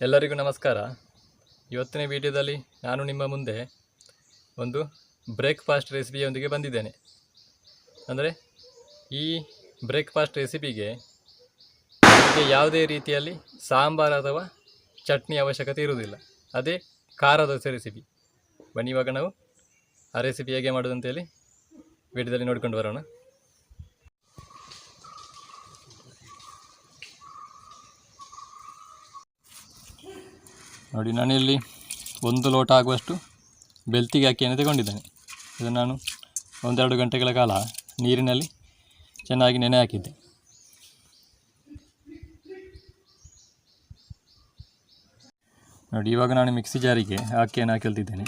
ಎಲ್ಲರಿಗೂ ನಮಸ್ಕಾರ. ಇವತ್ತಿನ ವಿಡಿಯೋದಲ್ಲಿ ನಾನು ನಿಮ್ಮ ಮುಂದೆ ಒಂದು ಬ್ರೇಕ್ಫಾಸ್ಟ್ ರೆಸಿಪಿಯೊಂದಿಗೆ ಬಂದಿದ್ದೇನೆ. ಅಂದರೆ ಈ ಬ್ರೇಕ್ಫಾಸ್ಟ್ ರೆಸಿಪಿಗೆ ನಿಮಗೆ ಯಾವುದೇ ರೀತಿಯಲ್ಲಿ ಸಾಂಬಾರು ಅಥವಾ ಚಟ್ನಿ ಅವಶ್ಯಕತೆ ಇರುವುದಿಲ್ಲ. ಅದೇ ಖಾರ ದೋಸೆ ರೆಸಿಪಿ. ಬನ್ನಿ ಇವಾಗ ನಾವು ಆ ರೆಸಿಪಿ ಹೇಗೆ ಮಾಡೋದು ಅಂತೇಳಿ ವಿಡಿಯೋದಲ್ಲಿ ನೋಡ್ಕೊಂಡು ಬರೋಣ. ನೋಡಿ ನಾನಿಲ್ಲಿ ಒಂದು ಲೋಟ ಆಗುವಷ್ಟು ಬೆಲ್ತಿಗೆ ಅಕ್ಕಿಯನ್ನು ತಗೊಂಡಿದ್ದೇನೆ. ಇದನ್ನು ನಾನು ಒಂದೆರಡು ಗಂಟೆಗಳ ಕಾಲ ನೀರಿನಲ್ಲಿ ಚೆನ್ನಾಗಿ ನೆನೆ ಹಾಕಿದ್ದೆ. ನೋಡಿ, ಇವಾಗ ನಾನು ಮಿಕ್ಸಿ ಜಾರಿಗೆ ಅಕ್ಕಿಯನ್ನು ಹಾಕಿಳ್ತಿದ್ದೇನೆ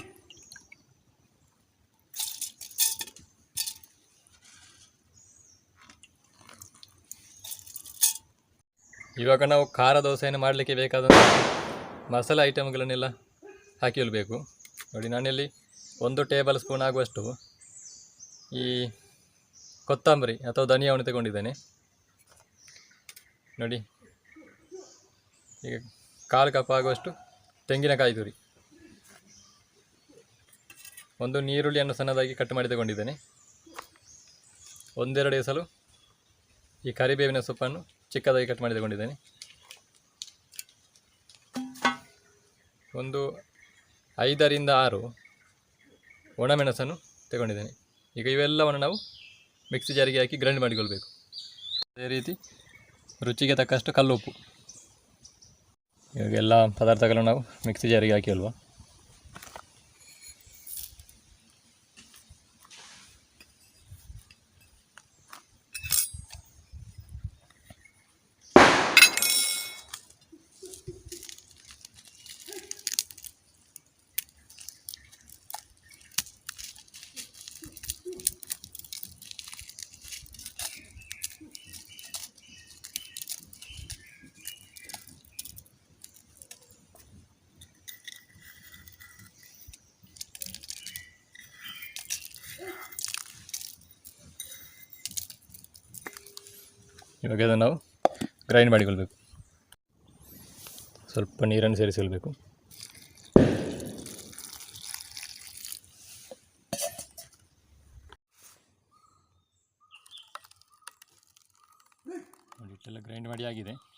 ಇವಾಗ ನಾವು ಖಾರ ದೋಸೆಯನ್ನು ಮಾಡಲಿಕ್ಕೆ ಬೇಕಾದಂಥ ಮಸಾಲೆ ಐಟಮ್ಗಳನ್ನೆಲ್ಲ ಹಾಕಿಳ್ಬೇಕು ನೋಡಿ, ನಾನಿಲ್ಲಿ ಒಂದು ಟೇಬಲ್ ಸ್ಪೂನ್ ಆಗುವಷ್ಟು ಈ ಕೊತ್ತಂಬರಿ ಅಥವಾ ಧನಿಯಾವನ್ನು ತಗೊಂಡಿದ್ದೇನೆ. ನೋಡಿ, ಈಗ ಕಾಲು ಕಪ್ ಆಗುವಷ್ಟು ತೆಂಗಿನಕಾಯಿ ತುರಿ. ಒಂದು ನೀರುಳ್ಳಿಯನ್ನು ಸಣ್ಣದಾಗಿ ಕಟ್ ಮಾಡಿ ತಗೊಂಡಿದ್ದೇನೆ. ಒಂದೆರಡು ಎಸಲು ಈ ಕರಿಬೇವಿನ ಸೊಪ್ಪನ್ನು ಚಿಕ್ಕದಾಗಿ ಕಟ್ ಮಾಡಿ ತಗೊಂಡಿದ್ದೇನೆ. ಒಂದು ಐದರಿಂದ ಆರು ಒಣಮೆಣಸನ್ನು ತಗೊಂಡಿದ್ದೇನೆ. ಈಗ ಇವೆಲ್ಲವನ್ನು ನಾವು ಮಿಕ್ಸಿ ಜಾರಿಗೆ ಹಾಕಿ ಗ್ರೈಂಡ್ ಮಾಡಿಕೊಳ್ಬೇಕು. ಅದೇ ರೀತಿ ರುಚಿಗೆ ತಕ್ಕಷ್ಟು ಕಲ್ಲುಪ್ಪು. ಇವಾಗೆಲ್ಲ ಪದಾರ್ಥಗಳನ್ನು ನಾವು ಮಿಕ್ಸಿ ಜಾರಿಗೆ ಹಾಕಿ ಅಲ್ವಾ? ಇವಾಗ ಅದನ್ನು ನಾವು ಗ್ರೈಂಡ್ ಮಾಡಿಕೊಳ್ಬೇಕು. ಸ್ವಲ್ಪ ನೀರನ್ನು ಸೇರಿಸಿಕೊಳ್ಬೇಕು. ನೋಡಿ ಗ್ರೈಂಡ್ ಮಾಡಿ ಆಗಿದೆ.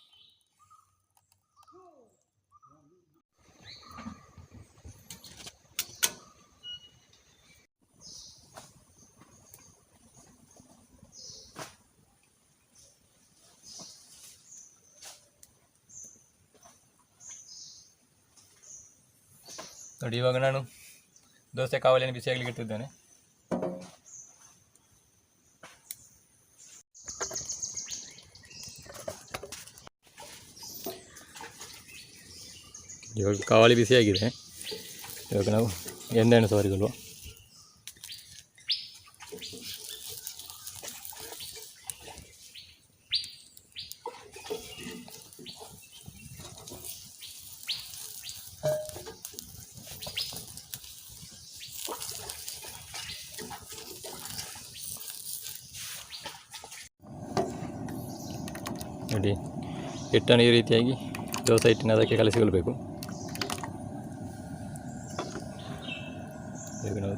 ನೋಡಿ, ಇವಾಗ ನಾನು ದೋಸೆ ಕಾವಲಿಯನ್ನು ಬಿಸಿ ಆಗಲಿಕ್ಕೆ ಇಟ್ಟಿದ್ದೇನೆ. ಇವಾಗ ಕಾವಲಿ ಬಿಸಿಯಾಗಿದೆ. ಇವಾಗ ನಾವು ಎಣ್ಣೆಯನ್ನು ಸವರಿಗೊಳ್ಳುವ ನೋಡಿ ಹಿಟ್ಟನ್ನು ಈ ರೀತಿಯಾಗಿ ದೋಸೆ ಹಿಟ್ಟಿನ ಅದಕ್ಕೆ ಕಲಿಸಿಕೊಳ್ಬೇಕು. ಈಗ ನಾವು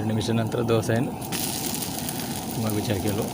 ಒಂದೆರಡು ನಿಮಿಷ ನಂತರ ದೋಸೆಯನ್ನು ಮಗುಚಿ ಹಾಕಿಲು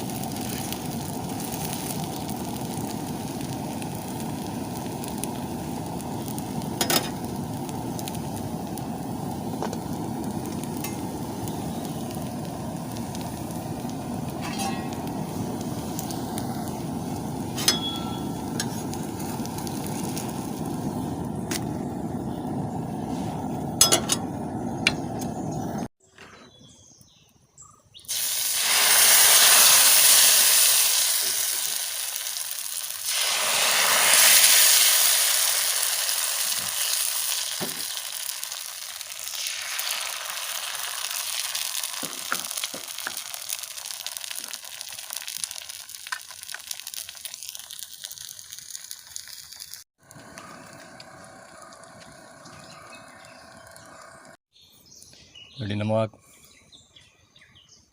ನೋಡಿ ನಮ್ಮ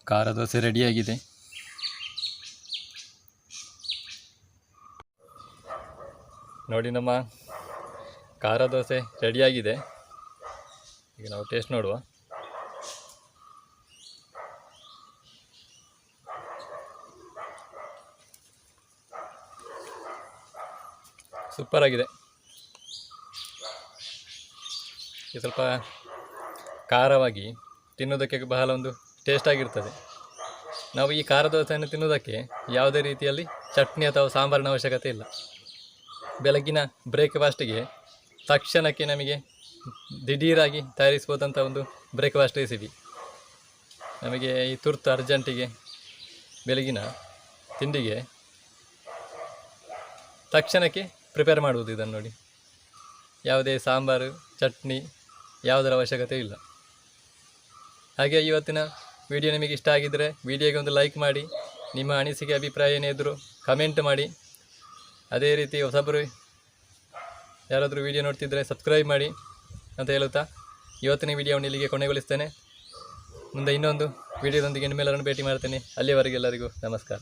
ಖಾರ ದೋಸೆ ರೆಡಿಯಾಗಿದೆ ನೋಡಿ ನಮ್ಮ ಖಾರ ದೋಸೆ ರೆಡಿಯಾಗಿದೆ ಈಗ ನಾವು ಟೇಸ್ಟ್ ನೋಡುವ. ಸೂಪರ್ ಆಗಿದೆ. ಸ್ವಲ್ಪ ಖಾರವಾಗಿ ತಿನ್ನೋದಕ್ಕೆ ಬಹಳ ಒಂದು ಟೇಸ್ಟ್ ಆಗಿರ್ತದೆ. ನಾವು ಈ ಖಾರ ದೋಸೆಯನ್ನು ತಿನ್ನೋದಕ್ಕೆ ಯಾವುದೇ ರೀತಿಯಲ್ಲಿ ಚಟ್ನಿ ಅಥವಾ ಸಾಂಬಾರಿನ ಅವಶ್ಯಕತೆ ಇಲ್ಲ. ಬೆಳಗಿನ ಬ್ರೇಕ್ಫಾಸ್ಟಿಗೆ ತಕ್ಷಣಕ್ಕೆ ನಮಗೆ ದಿಢೀರಾಗಿ ತಯಾರಿಸ್ಬೋದಂಥ ಒಂದು ಬ್ರೇಕ್ಫಾಸ್ಟ್ ರೆಸಿಪಿ ನಮಗೆ ಈ ತುರ್ತು ಅರ್ಜೆಂಟಿಗೆ ಬೆಳಗಿನ ತಿಂಡಿಗೆ ತಕ್ಷಣಕ್ಕೆ ಪ್ರಿಪೇರ್ ಮಾಡುವುದು ಇದನ್ನು ನೋಡಿ. ಯಾವುದೇ ಸಾಂಬಾರು, ಚಟ್ನಿ ಯಾವುದರ ಅವಶ್ಯಕತೆ ಇಲ್ಲ. ಹಾಗೆ ಇವತ್ತಿನ ವಿಡಿಯೋ ನಿಮಗೆ ಇಷ್ಟ ಆಗಿದ್ದರೆ ವಿಡಿಯೋಗೆ ಒಂದು ಲೈಕ್ ಮಾಡಿ, ನಿಮ್ಮ ಅನಿಸಿಕೆ, ಅಭಿಪ್ರಾಯ ಏನೇ ಇದ್ದರೂ ಕಮೆಂಟ್ ಮಾಡಿ. ಅದೇ ರೀತಿ ಹೊಸಬರು ಯಾರಾದರೂ ವಿಡಿಯೋ ನೋಡ್ತಿದ್ದರೆ ಸಬ್ಸ್ಕ್ರೈಬ್ ಮಾಡಿ ಅಂತ ಹೇಳುತ್ತಾ, ಇವತ್ತಿನ ವಿಡಿಯೋವನ್ನು ಇಲ್ಲಿಗೆ ಕೊನೆಗೊಳಿಸ್ತೇನೆ. ಮುಂದೆ ಇನ್ನೊಂದು ವಿಡಿಯೋದೊಂದಿಗೆ ನಿಮ್ಮೆಲ್ಲರನ್ನು ಭೇಟಿ ಮಾಡ್ತೇನೆ. ಅಲ್ಲಿಯವರೆಗೆ ಎಲ್ಲರಿಗೂ ನಮಸ್ಕಾರ.